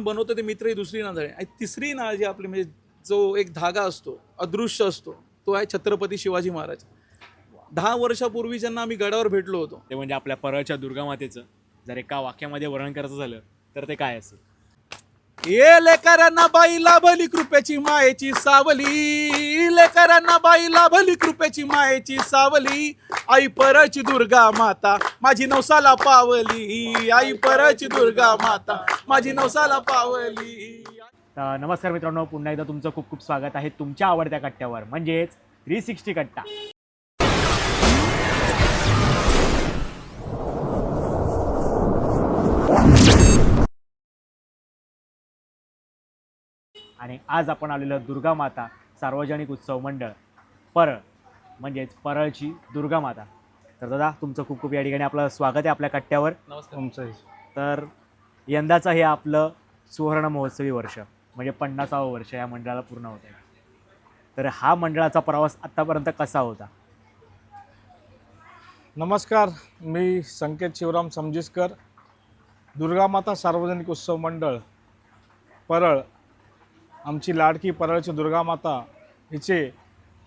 बनवतो ते मित्र ही दुसरी नाळ आहे आणि तिसरी नाळ जी आपली म्हणजे जो एक धागा असतो अदृश्य असतो तो आहे छत्रपती शिवाजी महाराज. दहा वर्षापूर्वी ज्यांना आम्ही गडावर भेटलो होतो. ते म्हणजे आपल्या परळच्या दुर्गामातेचं जर एका वाक्यामध्ये वर्णन करायचं झालं तर ते काय असेल? ये लेकरांना बाई लाभली कृपेची मायेची सावली. लेकरांना बाई लाभली कृपेची मायेची सावली. आई परची दुर्गा माता माझी नवसाला पावली. आई परची दुर्गा माता माझी नवसाला पावली. तर नमस्कार मित्रांनो पुन्हा एकदा तुमचं खूप खूप स्वागत आहे तुमच्या आवडत्या कट्ट्यावर म्हणजेच थ्री सिक्स्टी कट्टा. आणि आज आपण आलेलो दुर्गा माता सार्वजनिक उत्सव मंडळ. परळ म्हणजेच परळची दुर्गा माता. तर दादा तुमचं खूप खूप या ठिकाणी आपलं स्वागत आहे आपल्या कट्ट्यावर. नमस्कार. तर यंदाचं हे आपलं सुवर्ण महोत्सवी वर्ष म्हणजे पन्नासावं वर्ष या मंडळाला पूर्ण होत आहे. तर हा मंडळाचा प्रवास आत्तापर्यंत कसा होता? नमस्कार मी संकेत शिवराम समजिसकर दुर्गामाता सार्वजनिक उत्सव मंडळ परळ. आमची लाडकी परळची दुर्गा माता हिचे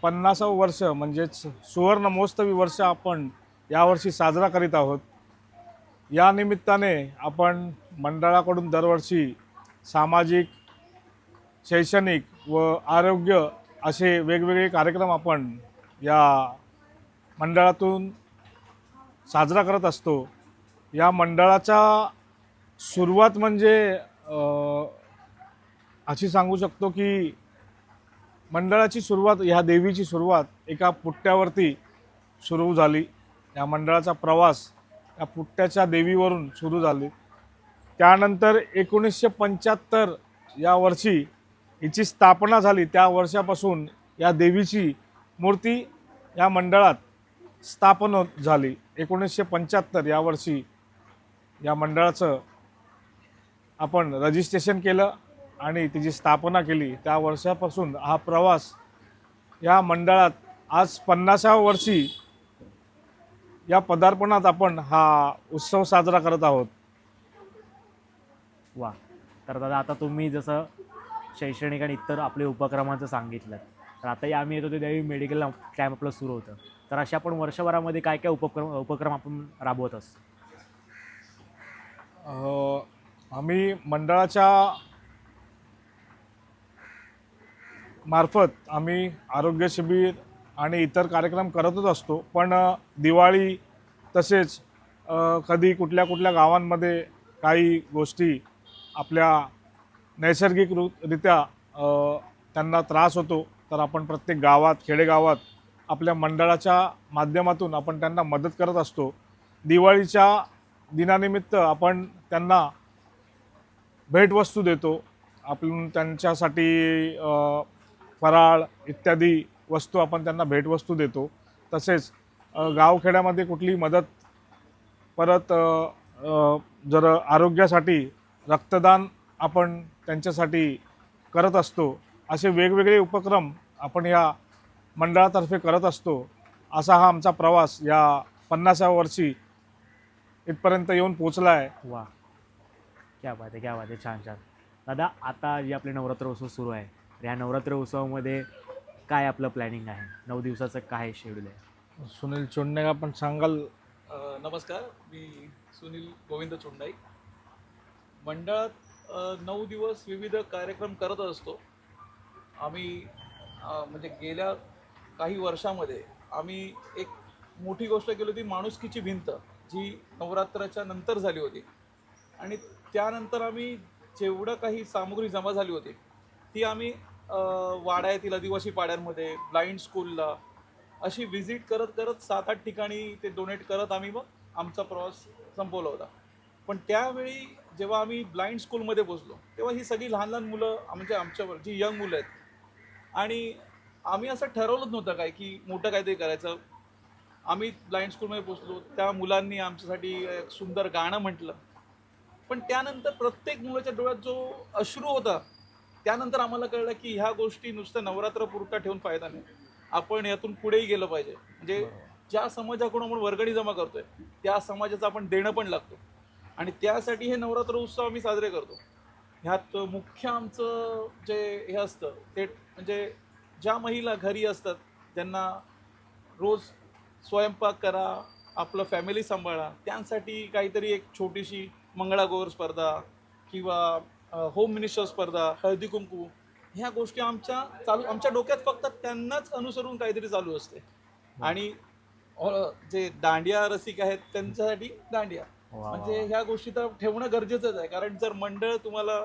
पन्नासावं वर्ष म्हणजेच सुवर्ण महोत्सवी वर्ष आपण यावर्षी साजरा करीत आहोत. या निमित्ताने आपण मंडळाकडून दरवर्षी सामाजिक शैक्षणिक व आरोग्य असे वेगवेगळे कार्यक्रम आपण या मंडळातून साजरा करत असतो. या मंडळाचा सुरुवात म्हणजे अशी सांगू शकतो की मंडळाची सुरुवात ह्या देवीची सुरुवात एका पुट्ट्यावरती सुरू झाली. या मंडळाचा प्रवास या पुट्ट्याच्या देवीवरून सुरू झाली. त्यानंतर एकोणीसशे पंच्याहत्तर या वर्षी हिची स्थापना झाली. त्या वर्षापासून या देवीची मूर्ती या मंडळात स्थापन होत झाली. एकोणीसशे पंच्याहत्तर या वर्षी या मंडळाचं आपण रजिस्ट्रेशन केलं. आणि तिची स्थापना केली त्या वर्षापासून हा प्रवास या मंडळात आज पन्नासाव्या वर्षी या पदार्पणात आपण हा उत्सव साजरा करत आहोत. वा. तर दादा आता तुम्ही जसं शैक्षणिक आणि इतर आपले उपक्रमांचं सांगितलं तर आता आम्ही येतो ते त्यावेळी मेडिकल कॅम्प आपलं सुरू होतं. तर अशा आपण वर्षभरामध्ये काय काय उपक्रम उपक्रम आपण राबवत असतो आम्ही मंडळाच्या मार्फत आम्ही आरोग्य शिबिर आणि इतर कार्यक्रम करतच असतो. पण दिवाळी तसेच कधी कुठल्या कुठल्या गावांमध्ये काही गोष्टी आपल्या नैसर्गिक रु रित्या त्यांना त्रास होतो तर आपण प्रत्येक गावात खेडेगावात आपल्या मंडळाच्या माध्यमातून आपण त्यांना मदत करत असतो. दिवाळीच्या दिनानिमित्त आपण त्यांना भेटवस्तू देतो. आपण त्यांच्यासाठी फराळ इत्यादी वस्तू आपण त्यांना भेटवस्तू देतो. तसेच गावखेड्यामध्ये कुठली मदत परत जर आरोग्यासाठी रक्तदान आपण त्यांच्यासाठी करत असतो असे वेगवेगळे उपक्रम आपण या मंडळातर्फे करत असतो असा हा आमचा प्रवास या पन्नासाव्या वर्षी इथपर्यंत येऊन पोचला आहे वा क्या बात आहे क्या बात आहे छान छान. दादा आता जे आपले नवरात्र उत्सव सुरू आहे तर ह्या नवरात्र उत्सवामध्ये काय आपलं प्लॅनिंग आहे? नऊ दिवसाचं काय शेड्यूल आहे? सुनील चोंडणे आपण सांगाल. नमस्कार. मी सुनील गोविंद चोंडाई. मंडळात नऊ दिवस विविध कार्यक्रम करत असतो. आम्ही म्हणजे गेल्या काही वर्षामध्ये आम्ही एक मोठी गोष्ट केली होती माणुसकीची भिंत जी नवरात्राच्या नंतर झाली होती. आणि त्यानंतर आम्ही जेवढं काही सामुग्री जमा झाली होती ती आम्ही वाडा येथील आदिवासी पाड्यांमध्ये ब्लाइंड स्कूलला अशी व्हिजिट करत करत सात आठ ठिकाणी ते डोनेट करत आम्ही मग आमचा प्रवास संपवला होता. पण त्यावेळी जेव्हा आम्ही ब्लाइंड स्कूलमध्ये पोचलो तेव्हा ही सगळी लहान लहान मुलं म्हणजे आमच्यावर जी यंग मुलं आहेत. आणि आम्ही असं ठरवलंच नव्हतं काय की मोठं काहीतरी करायचं. आम्ही ब्लाइंड स्कूलमध्ये पोचलो त्या मुलांनी आमच्यासाठी एक सुंदर गाणं म्हटलं. पण त्यानंतर प्रत्येक मुलाच्या डोळ्यात जो अश्रू होता त्यानंतर आम्हाला कळलं की ह्या गोष्टी नुसतं नवरात्र पुरता ठेवून फायदा नाही. आपण यातून पुढेही गेलं पाहिजे. म्हणजे ज्या समाजाकडून आपण वर्गणी जमा करतोय त्या समाजाचं आपण देणं पण लागतो. आणि त्यासाठी हे नवरात्र उत्सव आम्ही साजरे करतो. ह्यात मुख्य आमचं जे हे असतं ते म्हणजे ज्या महिला घरी असतात ज्यांना रोज स्वयंपाक करा आपलं फॅमिली सांभाळा त्यांसाठी काहीतरी एक छोटीशी मंगळागौर स्पर्धा किंवा होम मिनिस्टर स्पर्धा हळदी कुंकू ह्या गोष्टी आमच्या चालू आमच्या डोक्यात फक्त त्यांनाच अनुसरून काहीतरी चालू असते. आणि जे दांडिया रसिक आहेत त्यांच्यासाठी दांडिया. म्हणजे. ह्या गोष्टी तर ठेवणं गरजेचंच आहे. कारण जर मंडळ तुम्हाला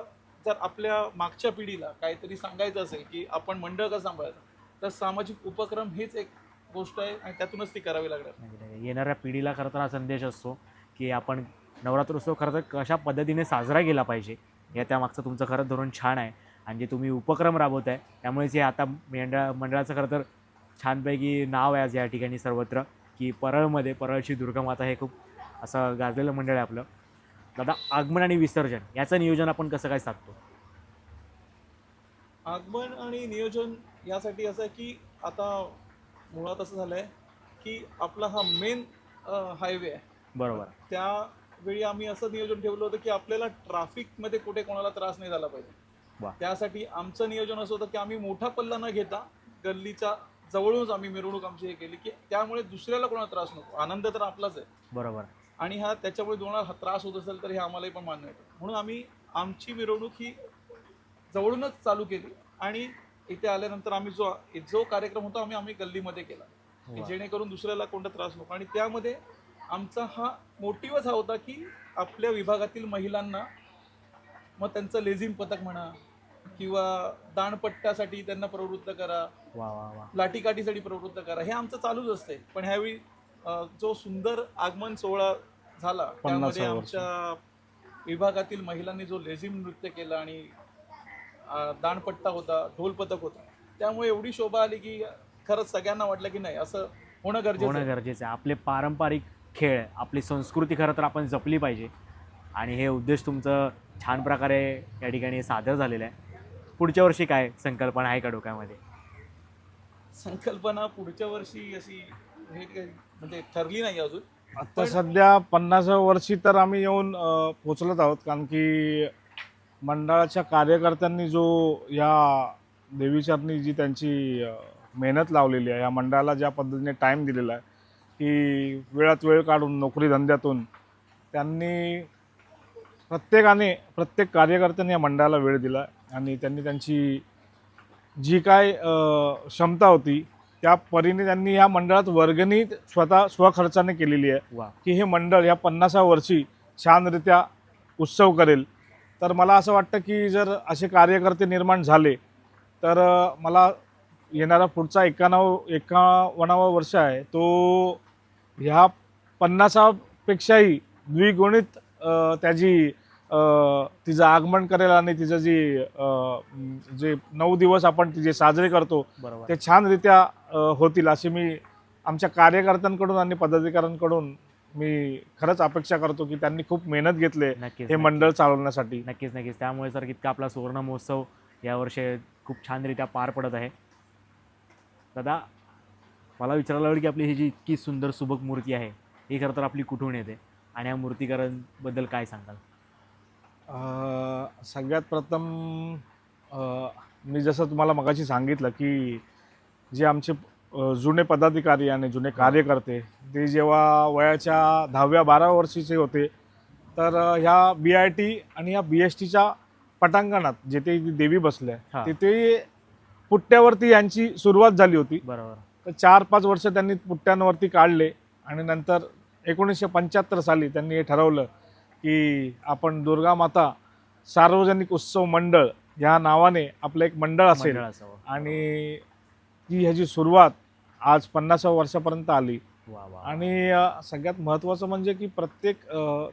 जर आपल्या मागच्या पिढीला काहीतरी सांगायचं असेल की आपण मंडळ कसं सांभाळायचं तर सामाजिक उपक्रम हीच एक गोष्ट आहे आणि त्यातूनच ती करावी लागणार. येणाऱ्या पिढीला खरं तर हा संदेश असतो की आपण नवरात्रोत्सव खरं तर कशा पद्धतीने साजरा केला पाहिजे या त्यामागचं तुमचं खरं धोरण छान आहे आणि जे तुम्ही उपक्रम राबवत आहे त्यामुळेच हे आता मंडळ मंडळाचं खरं तर छानपैकी नाव आहे आज या ठिकाणी सर्वत्र की परळमध्ये परळची दुर्गामाता हे खूप असं गाजलेलं मंडळ आहे आपलं. दादा आगमन आणि विसर्जन याचं नियोजन आपण कसं काय साधतो? आगमन आणि नियोजन यासाठी असं की आता मुळात असं झालं आहे की आपला हा मेन हायवे आहे. बरोबर. त्यावेळी आम्ही असं नियोजन ठेवलं होतं की आपल्याला ट्रॅफिकमध्ये कुठे कोणाला त्रास नाही झाला. पाहिजे. त्यासाठी आमचं नियोजन असं होतं की आम्ही मोठा पल्ला न घेता गल्लीच्या जवळूनच आम्ही मिरवणूक आमची हे केली की त्यामुळे दुसऱ्याला कोणाला त्रास नको. आनंद तर आपलाच आहे. बरोबर. आणि हा त्याच्यामुळे कोणाला हा त्रास होत असेल तर हे आम्हालाही पण मान्य आहे. म्हणून आम्ही आमची मिरवणूक ही जवळूनच चालू केली आणि इथे आल्यानंतर आम्ही जो जो कार्यक्रम होता आम्ही आम्ही गल्लीमध्ये केला. जेणेकरून दुसऱ्याला कोणता त्रास नको. आणि त्यामध्ये आमचा हा मोटिवच हा होता की आपल्या विभागातील महिलांना मग त्यांचं लेझिम पथक म्हणा किंवा दाणपट्ट्यासाठी त्यांना प्रवृत्त करा वा वा वा लाठीकाठीसाठी प्रवृत्त करा हे आमचं चालूच असते पण ह्यावेळी अ, जो सुंदर आगमन सोहळा झाला त्यामध्ये पन्नासावं वर्ष. आमच्या विभागातील महिलांनी जो लेझिम नृत्य केलं आणि अ, दाणपट्टा होता ढोल पथक होता त्यामुळे एवढी शोभा आली की खरंच सगळ्यांना वाटलं की नाही असं होणं गरजेचं होणं आहे. गरजेचं आहे आपले पारंपरिक खेळ आपली संस्कृती खरं तर आपण जपली पाहिजे. आणि हे उद्देश तुमचं छान प्रकारे या ठिकाणी सादर झालेलं आहे. पुढच्या वर्षी काय संकल्पना आहे का डोक्यामध्ये संकल्पना पुढच्या वर्षी अशी हे काही म्हणजे ठरली नाही अजून. आता सध्या पन्नासाव्या वर्षी तर आम्ही येऊन अ, पोचलोत आहोत. कारण की मंडळाच्या कार्यकर्त्यांनी जो या देवीचरणी जी त्यांची अ, मेहनत लावलेली आहे या मंडळाला ज्या पद्धतीने टाईम दिलेला आहे की वेळात वेळ काढून नोकरी धंद्यातून त्यांनी प्रत्येकाने प्रत्येक कार्यकर्त्यांनी या मंडळाला वेळ दिला आणि त्यांनी त्यांची जी काय क्षमता होती त्या परीने त्यांनी या मंडळात वर्गणी स्वतः स्वखर्चाने केलेली आहे वा. की हे मंडळ या पन्नासाव्या वर्षी छानरित्या उत्सव करेल. तर मला असं वाटतं की जर असे कार्यकर्ते निर्माण झाले तर मला येणारा पुढचा एकाण्णव एकावन्नावा वर्ष आहे तो ह्या पन्नासापेक्षाही द्विगुणित त्याची तिचं आगमन करेल आणि तिचं जी जे नऊ दिवस आपण जे साजरे करतो बरोबर. ते छानरित्या होतील अशी मी आमच्या कार्यकर्त्यांकडून आणि पदाधिकाऱ्यांकडून मी खरंच अपेक्षा करतो की त्यांनी खूप मेहनत घेतले हे मंडळ चालवण्यासाठी. नक्कीच नक्कीच. त्यामुळे सर इतका आपला सुवर्ण महोत्सव यावर्षी खूप छानरित्या पार पडत आहे. दादा मला विचारायला आवडेल की आपली ही जी इतकी सुंदर सुबक मूर्ती आहे ही खरं तर आपली कुठून येते? आणि या मूर्तीकरणबद्दल काय सांगाल? अ, सगळ्यात प्रथम अ, मी जसं तुम्हाला मगाशी सांगितलं की जे आमचे अ, जुने पदाधिकारी आणि जुने कार्यकर्ते ते जेव्हा वयाच्या दहाव्या बारा वर्षीचे होते तर अ, ह्या बी आय टी आणि ह्या बी एस टीच्या पटांगणात जिथे देवी बसल्या हा. तिथे पुट्ट्यावरती यांची सुरुवात झाली होती. बरोबर. तर चार पाच वर्ष त्यांनी पुट्ट्यांवरती काढले आणि नंतर एकोणीसशे पंच्याहत्तर साली त्यांनी हे ठरवलं की आपण दुर्गा माता सार्वजनिक उत्सव मंडळ या नावाने आपलं एक मंडळ असेल. आणि ती ह्याची सुरुवात आज पन्नासाव्या वर्षापर्यंत आली. आणि सगळ्यात महत्त्वाचं म्हणजे की प्रत्येक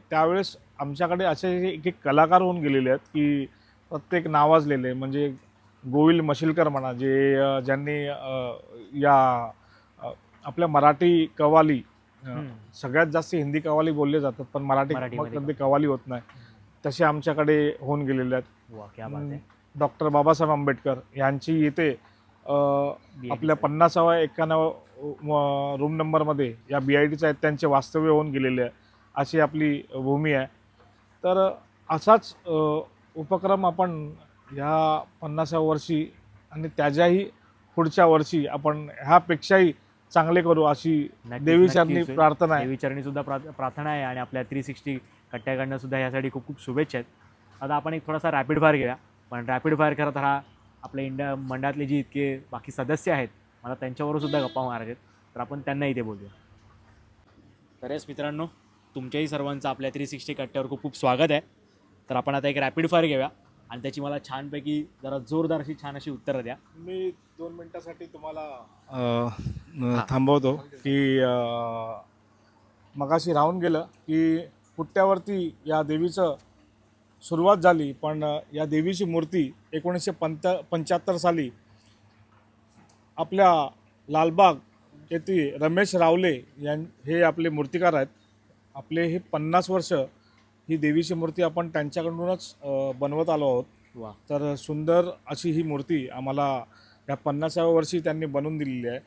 त्यावेळेस आमच्याकडे असे एक एक कलाकार होऊन गेलेले आहेत की प्रत्येक नावाजलेले म्हणजे गोविल मशिलकर म्हणा जे ज्यांनी या आपल्या मराठी कवाली. सगळ्यात जास्त हिंदी कवाली बोलले जातात पण मराठी कधी कवाली होत नाही. तसे आमच्याकडे होऊन गेलेले आहेत. डॉक्टर बाबासाहेब आंबेडकर यांची इथे आपल्या. पन्नासाव्या एकाण्णव रूम नंबरमध्ये या बी आय टीच्या आहेत त्यांचे वास्तव्य होऊन गेलेले आहे. अशी आपली भूमी आहे. तर असाच उपक्रम आपण ह्या पन्नासाव्या वर्षी आणि त्याच्याही पुढच्या वर्षी आपण ह्यापेक्षाही चांगले करू अशी देवीचरणी. प्रार्थना आहे. देवीचरणी सुद्धा प्रा- प्रार्थना आहे आणि आपल्या थ्री सिक्स्टी कट्ट्याकडनं सुद्धा यासाठी खूप खूप शुभेच्छा आहेत. आता आपण एक थोडासा रॅपिड फायर घेऊया. पण रॅपिड फायर करत हा आपल्या इंडिया मंडळातले जे इतके बाकी सदस्य आहेत मला त्यांच्यावर सुद्धा गप्पा मारायचे आहेत. तर आपण त्यांना इथे बोलूया. तर येस मित्रांनो तुमच्याही सर्वांचं आपल्या थ्री सिक्स्टी कट्ट्यावर खूप खूप स्वागत आहे. तर आपण आता एक रॅपिड फायर घेऊया. आणि त्याची मला छानपैकी जरा जोरदार अशी छान अशी उत्तरं द्या. मी दोन मिनिटासाठी तुम्हाला थांबवतो की मगाशी राहून गेलं की पुट्ट्यावरती या देवीचं सुरुवात झाली पण या देवीची मूर्ती एकोणीसशे पंत पंच्याहत्तर साली आपल्या लालबाग येथे रमेश रावले यां हे आपले मूर्तिकार आहेत. आपले हे पन्नास वर्ष ही देवीची मूर्ती आपण त्यांच्याकडूनच बनवत आलो आहोत. वा. तर सुंदर अशी ही मूर्ती आम्हाला या पन्नासाव्या वर्षी त्यांनी बनवून दिलेली आहे.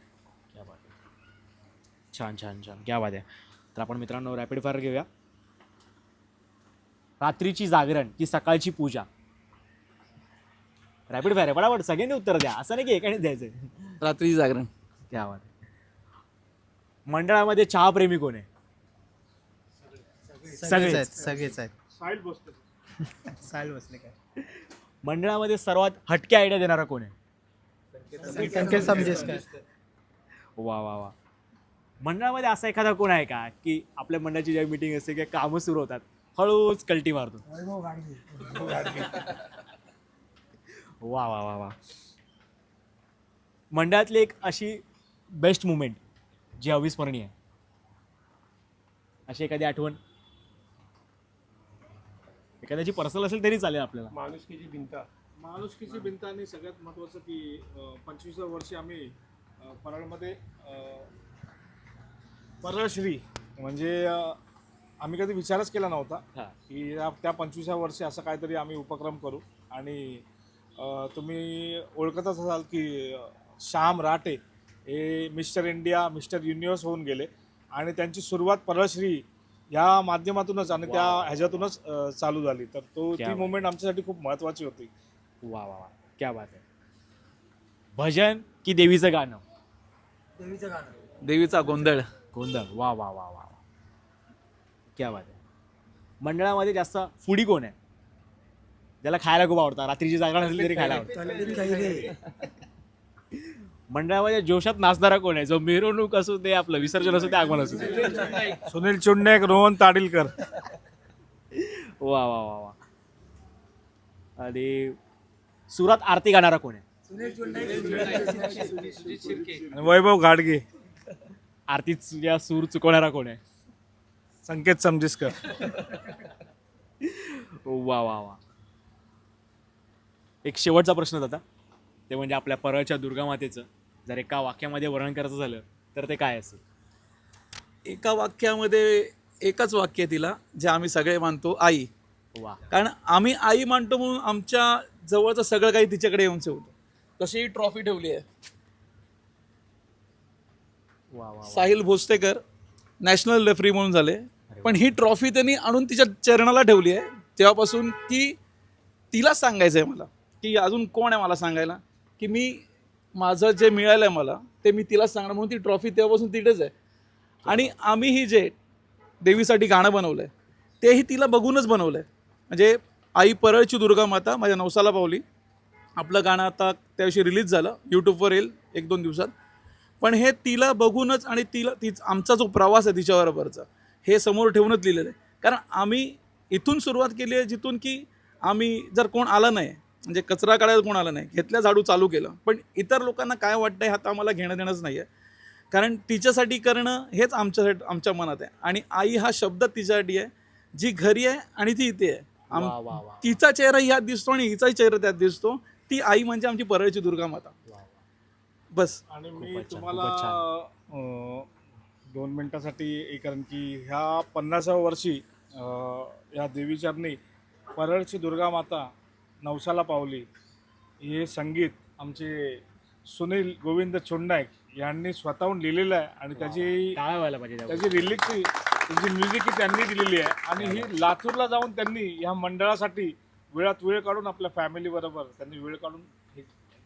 क्या बात आहे. छान छान छान. क्या बात आहे. तर आपण मित्रांनो रॅपिड फायर घेऊया. रात्रीची जागरण की सकाळची पूजा? रॅपिड फायर आहे. बडाबड सगळ्यांनी उत्तर द्या. असं नाही की एकाने द्यायचं रात्री जागरण. क्या बात आहे. मंडळामध्ये चहा प्रेमी कोण आहे? सगळेच आहेत सगळेच आहेत. साहिल बसतो साल बसले काय? मंडळामध्ये सर्वात हटके आयडिया देणारा कोण आहे? संकेत समजेस काय? वा वा वा. मंडळामध्ये असा एखादा कोण आहे का की आपल्या मंडळाची जेव्हा मिटिंग असते किंवा कामं सुरू होतात हळूच कल्टी मारतो? वा वा वा वा. मंडळातली एक अशी बेस्ट मुमेंट जी अविस्मरणीय आहे. अशी एखादी आठवण एखाद्याची पर्सनल असेल तरी चालेल आपल्याला. माणुसकीची भिंत. माणुसकीची भिंत आणि सगळ्यात महत्त्वाचं की पंचवीसव्या वर्षी आम्ही परळमध्ये परळश्री म्हणजे आम्ही कधी विचारच केला नव्हता हा. की या- त्या पंचवीसव्या वर्षी असं काहीतरी आम्ही उपक्रम करू. आणि तुम्ही ओळखतच असाल की श्याम राटे हे मिस्टर इंडिया मिस्टर युनिव्हर्स होऊन गेले. आणि त्यांची सुरुवात परळश्री या माध्यमातूनच आणि त्या. ह्याच्यातूनच चालू झाली. तर तो ती. मुवमेंट आमच्यासाठी खूप महत्त्वाची होती. वा वा वा क्या बात आहे. भजन की देवीचं गाणं? देवीचा गोंधळ. गोंधळ. वा वा वा वा वा क्या बात आहे. मंडळामध्ये जास्त फुडी कोण आहे? ज्याला खायला खूप आवडतं. रात्रीची जागा नसली तरी खायला आवडतं. मंडळामध्ये जोशात नाचणारा कोण आहे? जो मिरवणूक असू दे आपलं विसर्जन असू दे आगमन असू दे. सुनील चुंडेक रोहन ताडिलकर. वा वा वा वा. आणि सुरात आरती गाणारा कोण आहे? आणि वैभव गाडगे आरतीत या सूर चुकवणारा कोण आहे? संकेत समजिसकर. वा वा वा. एक शेवटचा प्रश्न होता ते म्हणजे आपल्या परळच्या दुर्गामातेचं. जर एका वाक्यामध्ये वर्णन करायचं झालं तर ते काय असेल? एका वाक्यामध्ये एकच वाक्य तिला जे आम्ही सगळे मानतो आई. वा. कारण आम्ही आई मानतो म्हणून आमच्या जवळचं सगळं काही तिच्याकडे येऊन ठेवतो तशी ही ट्रॉफी ठेवली आहे. वा वा वा. साहिल भोसतेकर नॅशनल रेफरी म्हणून झाले. पण ही ट्रॉफी त्यांनी आणून तिच्या चरणाला ठेवली आहे. तेव्हापासून की तिला सांगायचं आहे मला की अजून कोण आहे मला सांगायला की मी माझं जे मिळालं आहे मला ते मी तिला सांगणार. म्हणून ती ट्रॉफी तेव्हापासून तिथेच आहे. आणि आम्ही ही जे देवीसाठी गाणं बनवलं आहे तेही तिला बघूनच बनवलं आहे म्हणजे आई परळची दुर्गा माता माझ्या नवसाला पावली. आपलं गाणं आता त्या दिवशी रिलीज झालं. यूट्यूबवर येईल एक दोन दिवसात. पण हे तिला बघूनच आणि तिला तिच आमचा जो प्रवास आहे तिच्याबरोबरचा हे समोर ठेवूनच लिहिलेलं आहे. कारण आम्ही इथून सुरुवात केली आहे जिथून की आम्ही जर कोण आलं नाही म्हणजे कचरा काढायला कोण आलं नाही. घेतल्या झाडू चालू केलं. पण इतर लोकांना काय वाटतं आहे आता आम्हाला घेणं देणंच नाही आहे कारण तिच्यासाठी करणं हेच आमच्यासाठी आमच्या मनात आहे. आणि आई हा शब्द तिच्यासाठी आहे जी घरी आहे आणि ती इथे आहे. आम वा वा वा. तिचा चेहरा ह्यात दिसतो आणि हिचाही चेहरा त्यात दिसतो. ती आई म्हणजे आमची परळची दुर्गा माता. बस. आणि मी खूपच छान, तुम्हाला खूपच अं, दोन मिनिटासाठी एक कारण की ह्या पन्नासाव्या वर्षी अं, या देवीचरणी परळची दुर्गा माता नवसाला पावली. हे संगीत आमचे सुनील गोविंद चोंडायक यांनी स्वतःहून लिहिलेलं आहे आणि त्याची टाळा व्हायला पाहिजे त्यावर. त्याची रिलीजची त्याची म्युझिक ही त्यांनी दिलेली आहे. आणि ही लातूरला जाऊन त्यांनी ह्या मंडळासाठी वेळात वेळ काढून आपल्या फॅमिली बरोबर त्यांनी वेळ काढून हे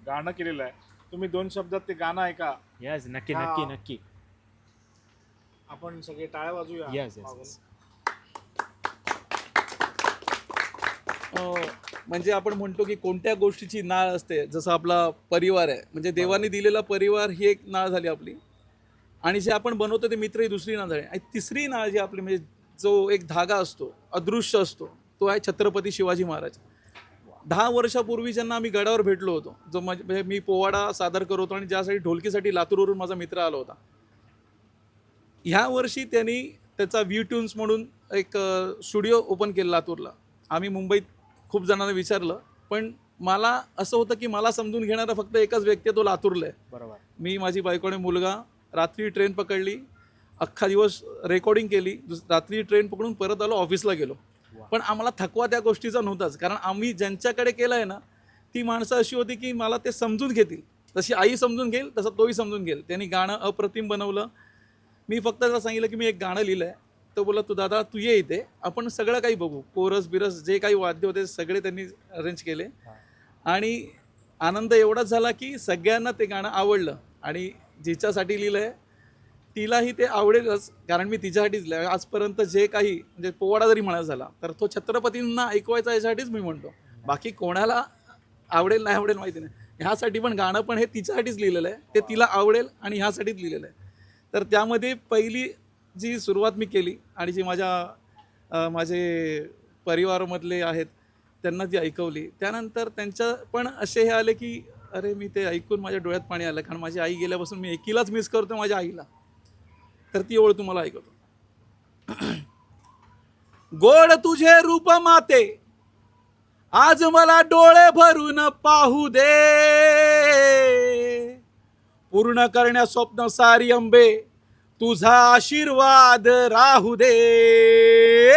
गाणं केलेलं आहे. तुम्ही दोन शब्दात ते गाणं ऐका. येस नक्की हा. नक्की नक्की. आपण सगळे टाळ्या वाजूया मागून. म्हणजे आपण म्हणतो की कोणत्या गोष्टीची नाळ असते? जसं आपला परिवार आहे. म्हणजे देवाने दिलेला परिवार ही एक नाळ झाली आपली. आणि जे आपण बनवतो ते मित्र ही दुसरी नाळ झाली. आणि तिसरी नाळ जी आपली म्हणजे जो एक धागा असतो अदृश्य असतो तो आहे छत्रपती शिवाजी महाराज. दहा वर्षापूर्वी ज्यांना आम्ही गडावर भेटलो होतो जो म्हणजे मी पोवाडा सादर करत होतो आणि ज्यासाठी ढोलकीसाठी लातूरवरून माझा मित्र आला होता. ह्या वर्षी त्यांनी त्याचा व्ह्यू ट्यून्स म्हणून एक स्टुडिओ ओपन केला लातूरला. आम्ही मुंबईत खूप जणांना विचारलं पण मला असं होतं की मला समजून घेणारा फक्त एकच व्यक्ती आहे, तो लातूरला आहे. बरोबर. मी माझी बायको आणि मुलगा रात्री ट्रेन पकडली अख्खा दिवस रेकॉर्डिंग केली रात्री ट्रेन पकडून परत आलो ऑफिसला गेलो. पण आम्हाला थकवा त्या गोष्टीचा नव्हताच कारण आम्ही ज्यांच्याकडे केलं आहे ना ती माणसं अशी होती की मला ते समजून घेतील. जशी आई समजून घेईल तसं तोही समजून घेईल. त्यांनी गाणं अप्रतिम बनवलं. मी फक्त त्याला सांगितलं की मी एक गाणं लिहिलं आहे तो बोला तू दादा तू ये इथे. आपण सगळं काही बघू. कोरस बिरस जे काही वाद्य होते सगळे त्यांनी अरेंज केले. आणि आनंद एवढाच झाला की सगळ्यांना ते गाणं आवडलं. आणि जिच्यासाठी लिहिलं आहे तिलाही ते आवडेलच. कारण मी तिच्यासाठीच लिहिलं आजपर्यंत जे काही म्हणजे पोवाडा जरी म्हणायचा झाला तर तो छत्रपतींना ऐकवायचा याच्यासाठीच मी म्हणतो. बाकी कोणाला आवडेल नाही आवडेल माहिती नाही. ह्यासाठी पण गाणं पण हे तिच्यासाठीच लिहिलेलं आहे. ते तिला आवडेल आणि ह्यासाठीच लिहिलेलं आहे. तर त्यामध्ये पहिली जी सुरुवात मी केली आणि जी माझ्या माझे परिवारामधले आहेत त्यांना ती ऐकवली त्यानंतर त्यांच्या पण असे हे आले की अरे मी ते ऐकून माझ्या डोळ्यात पाणी आलं कारण माझी आई गेल्यापासून मी एकीलाच मिस करतो माझ्या आईला. तर ती ओळ तुम्हाला ऐकवतो. गोड तुझे रूप माते आज मला डोळे भरून पाहू दे. पूर्ण करण्या स्वप्न सारी अंबे तुझा आशीर्वाद राहू दे.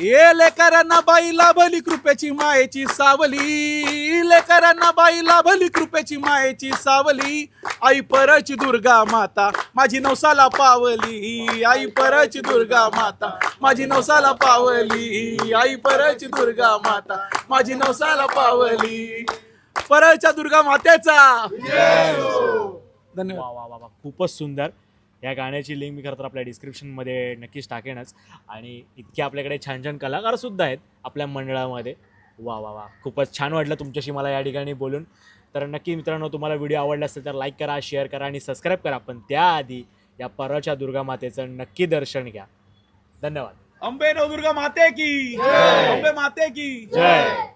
ये लेकरांना बाई लाभली कृपेची मायेची सावली. लेकरांना बाई लाभली कृपेची मायेची सावली. आई परची दुर्गा माता माझी नवसाला पावली. आई परची दुर्गा माता माझी नवसाला पावली. आई परची दुर्गा माता माझी नवसाला पावली. परळच्या दुर्गा मातेचा. धन्यवाद. वा वा वा वा. खूपच सुंदर. या गाण्याची लिंक मी खरं तर आपल्या डिस्क्रिप्शनमध्ये नक्कीच टाकेनच. आणि इतके आपल्याकडे छान छान कलाकार सुद्धा आहेत आपल्या मंडळामध्ये. वा वा वा. खूपच छान वाटलं तुमच्याशी मला या ठिकाणी बोलून. तर नक्की मित्रांनो तुम्हाला व्हिडिओ आवडला असेल तर लाईक करा शेअर करा आणि सबस्क्राईब करा. पण त्याआधी या परवाच्या दुर्गा मातेचं नक्की दर्शन घ्या. धन्यवाद. अंबे नवदुर्गा माते की अंबे माते की जय!